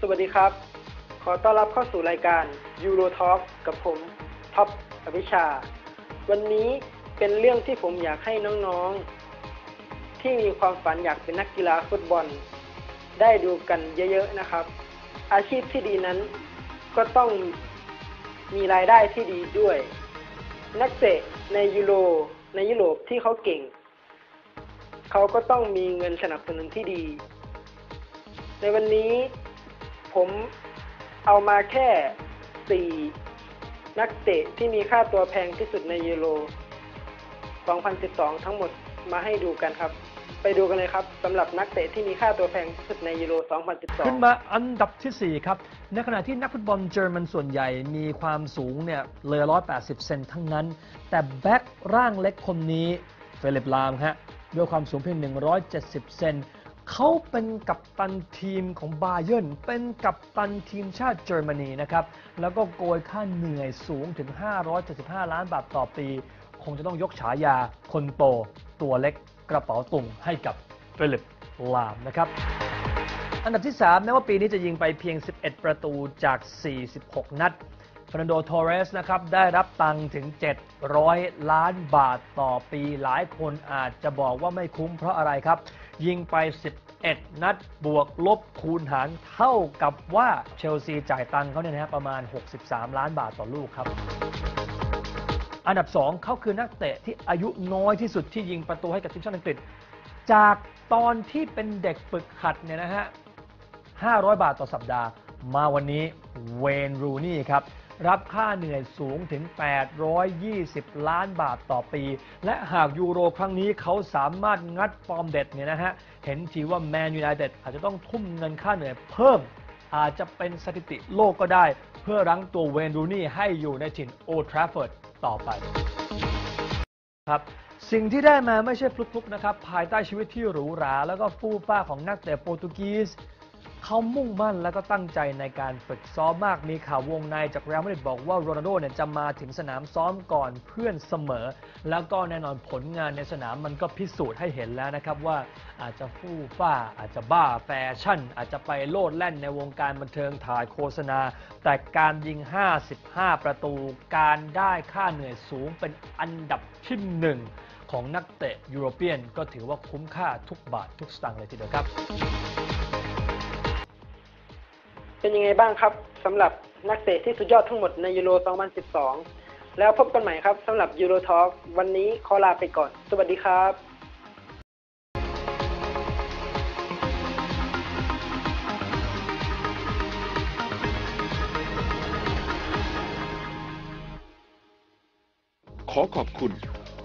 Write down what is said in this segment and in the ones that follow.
สวัสดีครับ ขอต้อนรับเข้าสู่รายการ Euro Talk กับผมท็อปอภิชา วันนี้เป็นเรื่องที่ผมอยากให้น้องๆ ที่มีความฝันอยากเป็นนักกีฬาฟุตบอล ได้ดูกันเยอะๆนะครับ อาชีพที่ดีนั้นก็ต้องมีรายได้ที่ดีด้วย นักเตะในยูโรในยุโรปที่เขาเก่ง เขาก็ต้องมีเงินสนับสนุนที่ดี ในวันนี้ ผมเอามาแค่สี่นักเตะที่มีค่าตัวแพงที่สุดในยูโร 2012 ทั้งหมดมาให้ดูกันครับ ไปดูกันเลยครับสำหรับนักเตะที่มีค่าตัวแพงที่สุดในยูโร 2012 ขึ้นมาอันดับทีสี่4 ครับ ในขณะที่นักฟุตบอลเยอรมันส่วนใหญ่มีความสูงเนี่ยเลย180 เซนทั้งนั้น แต่แบ็คร่างเล็กคนนี้เฟลิปลามฮะด้วยความสูงเพียง 170 เซน เขาเป็นกัปตันทีมของบาเยิร์นเป็นกัปตันทีมชาติเยอรมนีนะครับ แล้วก็โกยค่าเหนื่อยสูงถึง 575 ล้านบาทต่อปี คงจะต้องยกฉายาคนโต ตัวเล็กกระเป๋าตุงให้กับเฟลิปลามนะครับอันดับที่ 3 แม้ว่าปีนี้จะยิงไปเพียง 11 ประตูจาก 46 นัด ฟ e นันโดโทเรสนะครับได้รับตังค์ถึง 700 ล้านบาทต่อปีหลายคนอาจจะบอกว่าไม่คุ้มเพราะอะไรครับ ยิงไป 11 นัดบวกลบคูณหารเท่ากับว่าเชลซีจ่ายตังค์เขาเนี่ยนะฮะประมาณ 63 ล้านบาทต่อลูกครับอันดับ 2 เขาคือนักเตะที่อายุน้อยที่สุดที่ยิงประตูให้กับทีมชาติอังกฤษ จากตอนที่เป็นเด็กฝึกหัดเนี่ยนะฮะ 500 บาทต่อสัปดาห์ มาวันนี้เวนรูนี่ครับ รับค่าเหนื่อยสูงถึง 820 ล้านบาทต่อปี และหากยูโรครั้งนี้เขาสามารถงัดฟอร์มเด็ดเนี่ยนะฮะ เห็นทีว่าแมนยูไนเต็ดอาจจะต้องทุ่มเงินค่าเหนื่อยเพิ่ม อาจจะเป็นสถิติโลกก็ได้ เพื่อรั้งตัวเวนรูนี่ให้อยู่ในถิ่นโอทราฟเฟิร์ดต่อไปครับสิ่งที่ได้มาไม่ใช่ฟลุกๆนะครับ ภายใต้ชีวิตที่หรูหรา แล้วก็ฟู่ฟ้าของนักเตะโปรตุเกส เขามุ่งมั่นแล้วก็ตั้งใจในการฝึกซ้อมมาก มีข่าววงในจากเรอัลมาดริดบอกว่าโรนัลโดเนี่ยจะมาถึงสนามซ้อมก่อนเพื่อนเสมอ แล้วก็แน่นอนผลงานในสนามมันก็พิสูจน์ให้เห็นแล้วนะครับว่าอาจจะฟู่ฟ้า อาจจะบ้าแฟชั่น อาจจะไปโลดแล่นในวงการบันเทิงถ่ายโฆษณา แต่การยิง 55 ประตู การได้ค่าเหนื่อยสูงเป็นอันดับที่หนึ่งของนักเตะยุโรเปียน ก็ถือว่าคุ้มค่าทุกบาททุกสตางค์เลยทีเดียวครับ เป็นยังไงบ้างครับสำหรับนักเตะที่สุดยอดทั้งหมดในยูโร 2012 แล้วพบกันใหม่ครับสำหรับยูโรทอ l k วันนี้ขอลาไปก่อน สวัสดีครับขอขอบคุณ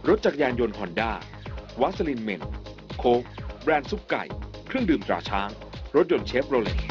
รถจักรยานยนต์ฮอนด้าวาสลินเมน โคกแบรนด์ซุปไก่ เครื่องดื่มตราช้าง รถยนต์เชฟโรเลต